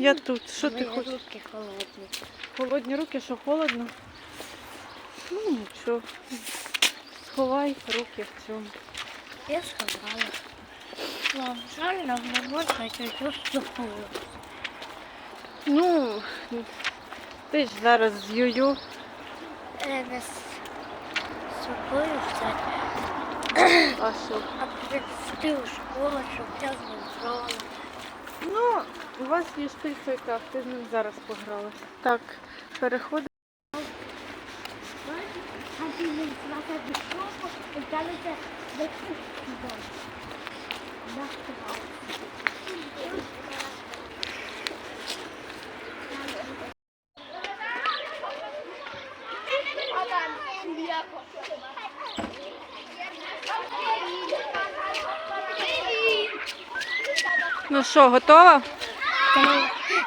Я тут. Що ти хочеш? руки холодні. Холодні руки, що холодно? Ну нічого. Сховай руки в цьому. Я сховала. Вам жаль, нам не можна чуть сухую. Ну, ти ж зараз з Юю. Е, з сухою все. А що? А прийти у школу, щоб я з ним. Ну, у вас є штифика, ти з ним зараз погралась. Так, переходимо. А ти не знати до шоку, і далися до кухні. Ну що, готова?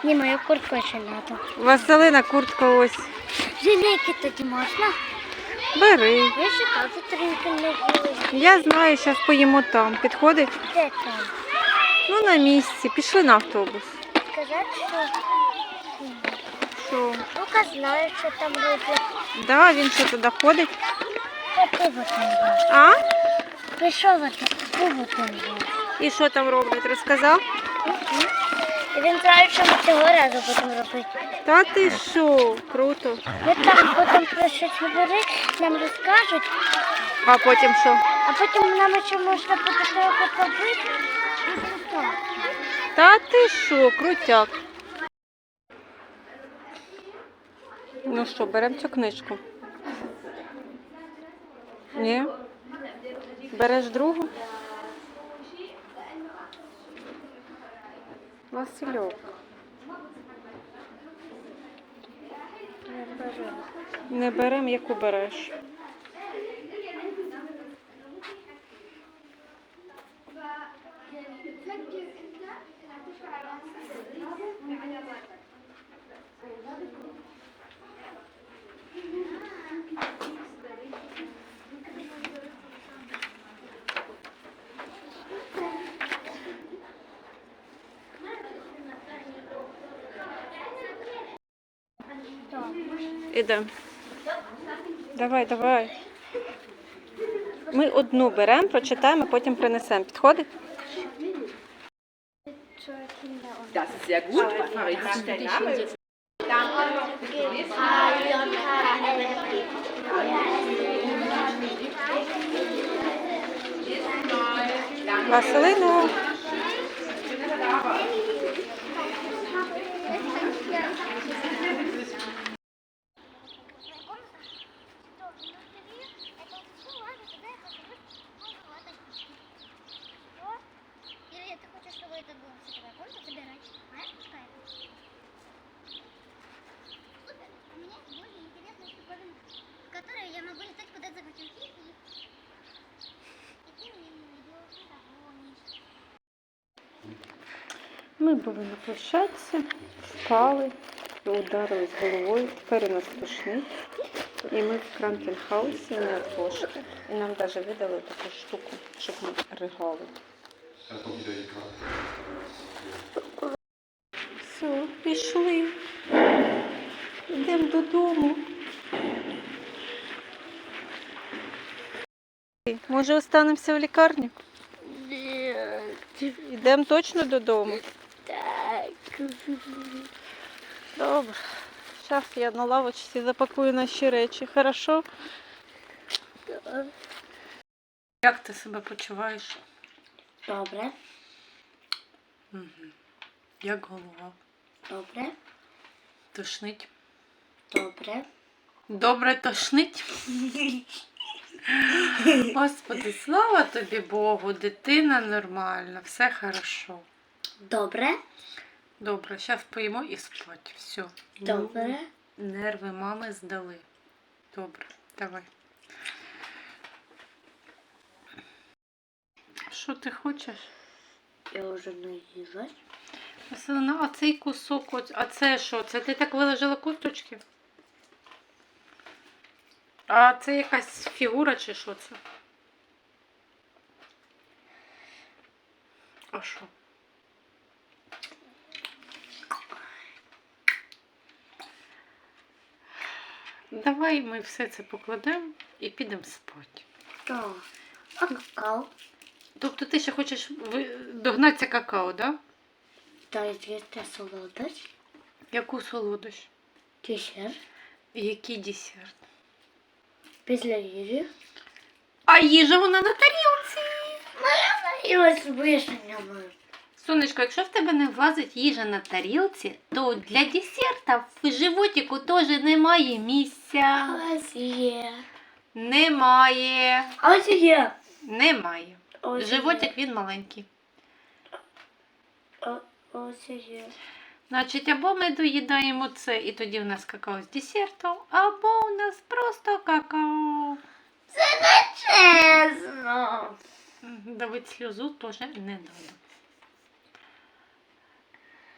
Ні, мою куртку ще надо. Василина, куртка ось. Жилейки тоді можна? Бери. Ви ще кажуть, тринки не були. Я знаю, зараз поїмо там. Підходить? Де там? Ну, на місці. Пішли на автобус. Сказати, що Що? Лука знає, що там роблять. Да, він що туди ходить? Та пиво там є. А? Пішов пиво там є. І що там роблять? Розказав? І він знає, що ми цього разу будемо робити. Та ти що? Круто. Ми там потім про щось говори, нам розкажуть, А потім що? а потім нам ще можна буде трохи побити. І все. Та ти що, крутяк. Ну що, беремо цю книжку? Ні? Береш другу? Васильок. Не беремо, яку береш. Ідемо. Давай, давай. Ми одну беремо, прочитаємо, потім принесемо. Підходить? Das ist sehr gut. Василину. Ми були на площадці, впали, ударились головою, тепер у нас тошнить. І ми в Кранкенхаусі не кошти. І нам навіть видали таку штуку, щоб ми ригали. Все, пішли. Йдемо додому. Може, останемося в лікарні? Йдемо точно додому. Добре. Зараз я на лавочці запакую наші речі, хорошо? Як ти себе почуваєш? Добре, Угу. Як голова? добре, Тошнить? добре. Добре тошнить? Господи, слава тобі Богу, дитина нормальна, все хорошо. Добре, Добре, зараз поїмо і спать. Все. добре. Нерви мами здали. Добре, давай. Що ти хочеш? Я вже наїлась. Василина, а цей кусок, а це що? Це ти так виложила кусточки? А це якась фігура чи що це? А що? Давай ми все це покладемо і підемо спати. Так. А какао? Тобто ти ще хочеш ви- догнатися какао, да? Та є солодость. Яку солодощ? Десерт. Який десерт? Після їжі. А їжа вона на тарілці. І ось вишнями. Сонечко, якщо в тебе не влазить їжа на тарілці, то для десерта в животику теж немає місця. Ось є. Немає. А ось є. Немає. Ось Животик він маленький. О- Ось є. Значить, або ми доїдаємо це, і тоді в нас какао з десертом, або у нас просто какао. Чесно. Мгм, Давид сльозу теж не надо.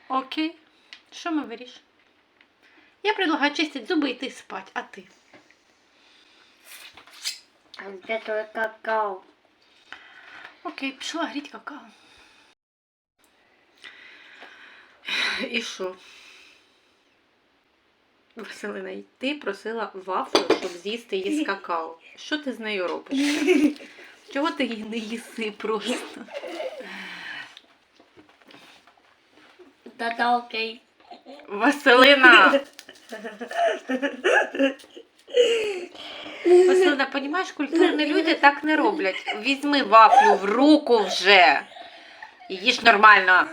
Окей. Що ми вирішимо? Я предлагаю чистити зуби і йти спати, а ти? А де твоє какао? Окей, пішла гріть какао. І що? Василина, ти просила вафлю, щоб з'їсти її з какао. Що ти з нею робиш? Чого ти її не їси просто? Та-та окей. Василина! Василина, розумієш, культурні люди так не роблять. Візьми вафлю в руку вже. І їж нормально.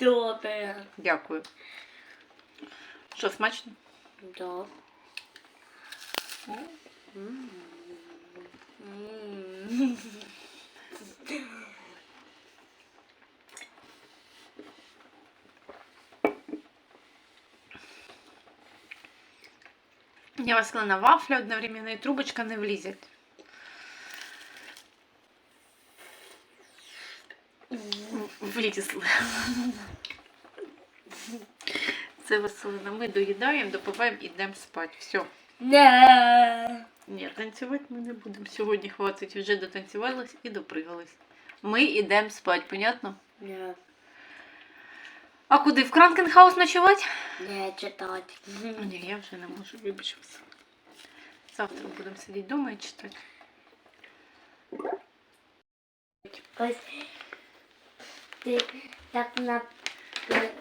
Добре. Дякую. Що, смачно? Да. Я Василина, вафля одновременно і трубочка не влізять. Влізли. Це Василина. Ми доїдаємо, допиваємо і йдемо спати. Все. Не. Ні, танцювати ми не будемо. Сьогодні хватить, вже дотанцювалися і допригались. Ми йдемо спати, понятно? Не. А куди? В Кранкенхаус ночувати? Не читати. Ні, я вже не можу, вибач. Завтра будемо сидіти вдома і читати. Ось ти так на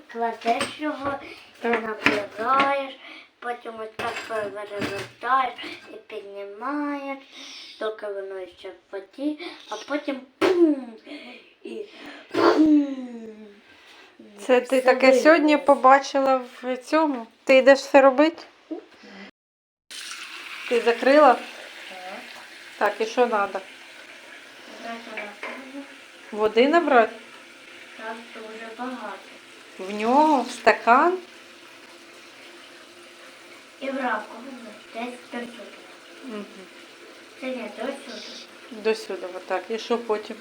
кладеш його, ти напираєш, потім ось так перевертаєш і піднімаєш, доки воно ще в воді, а потім пум, і пум. Це ти Все таке сьогодні побачила в цьому? Ти йдеш все робити? Ти закрила? Так, і що треба? Води набрати? Там дуже багато. В нього в стакан? І в раковину десь до сюди. Угу. Це не до сюди. До сюди, отак. І що потім?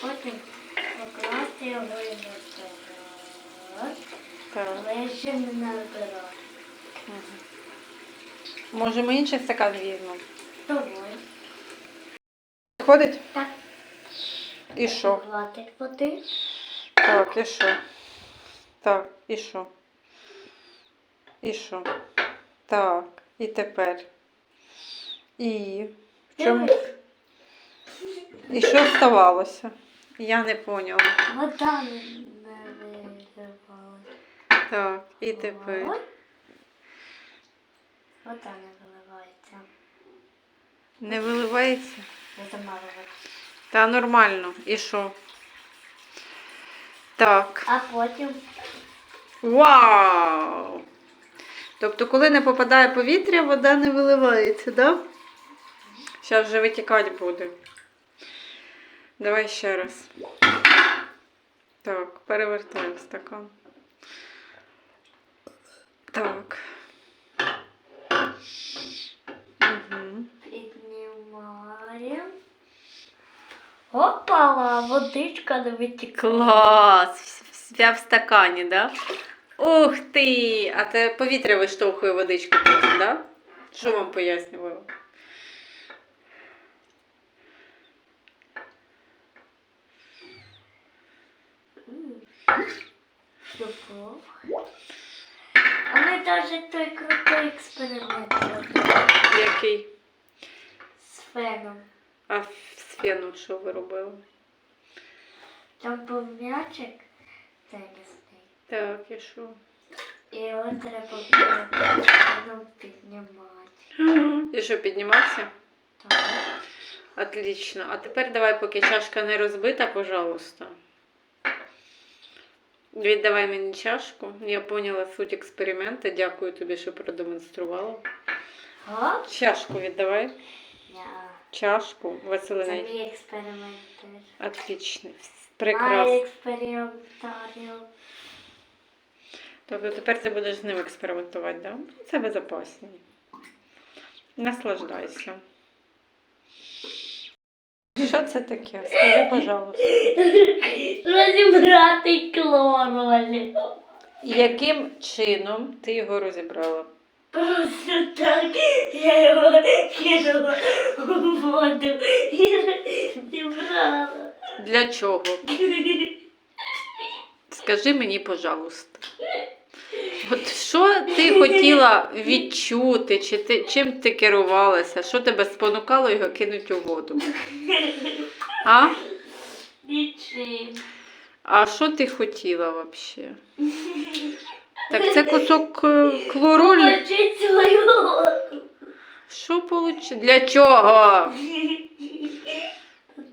Потім покласти його і. Так. Але ще не набирати. Може ми інший стакан візьмемо? Тобою. Ходить? Так. І що? Хватить води. Так, і що? Так, і що? І що? Так, і тепер. І. В чому? І що ставалося? Я не поняла. Вода не. Так, і тепер. Ой. Вода не виливається. Не виливається? Не. Та нормально. І що? Так. А потім Вау! Тобто, коли не попадає повітря, вода не виливається, да? Зараз вже витікати буде. Давай ще раз. Так, перевертаємо стакан. Так. Угу. піднімаємо. Опала, водичка не витікла. Клас! Вся в стакані, да? Ух ти! А це повітря виштовхує водичку потім, да? Що вам пояснювало? Любов. Даже той крутий експеримент Який? з феном. А з феном що ви робили? Там був м'ячик тенісний. Так, і що? І його треба було піднімати. І що, піднімався? Так. Отлично. А тепер давай, поки чашка не розбита, пожалуйста. Віддавай мені чашку. Я поняла суть експерименту. Дякую тобі, що продемонструвала. А? Чашку віддавай. Ня. Чашку, Це Василина. мій експеримент теж. Отлично. Май Прекрасно. експериментаріум. Тобто тепер ти будеш з ним експериментувати, да? Це безпечно. Наслаждайся. Що це таке? Скажи, пожалуйста. Розібрати клоролі. Яким чином ти його розібрала? Просто так я його кинула у воду і розібрала. Для чого? Скажи мені, пожалуйста. От що ти хотіла відчути, чи ти, чим ти керувалася? Що тебе спонукало його кинути у воду? А? Нічим. А що ти хотіла взагалі? Так це кусок е, хлоролю. Получить. Що получи? Для чого?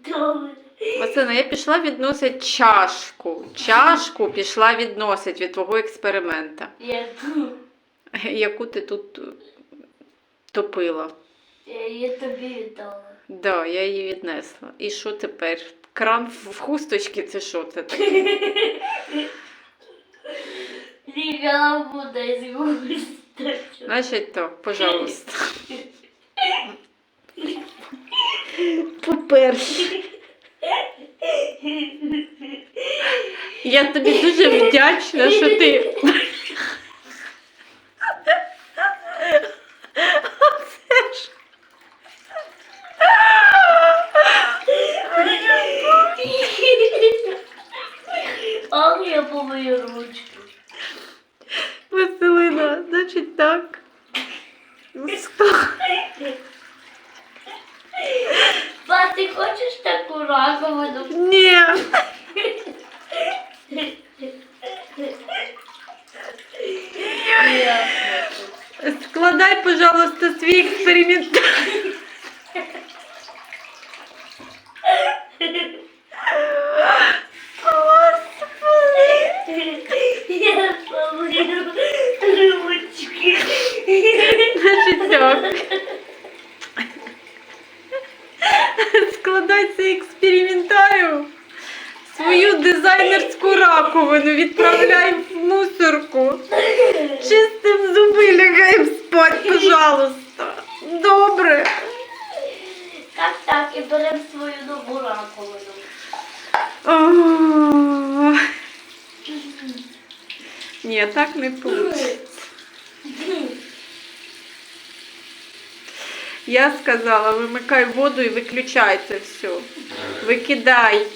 Добре. Василина, я пішла відносити чашку. Чашку пішла відносити від твого експеримента, Я яку ти тут е, топила. Я її тобі віддала. Да, я її віднесла. І що тепер? Кран в хусточці це що це таке? Рігала буде з густочок. Значить так, пожалуйста. По-перше. Я тобі дуже вдячна, що ти. Ах, я по мою ручку. Василина, значить так. Ба, ти хочеш таку раковину? Ні. Я хочу. Складай, пожалуйста, свій експеримент. Я по мою ручки. Значить так. Складай цей експериментаріум. Свою дизайнерську раковину відправляй в мусорку. Чистим зуби лягаємо спать, пожалуйста. Добре. Так, так, і беремо свою нову раковину. О, Ні, так не вийде. Я сказала, вимикай воду і виключай це все. Викидай.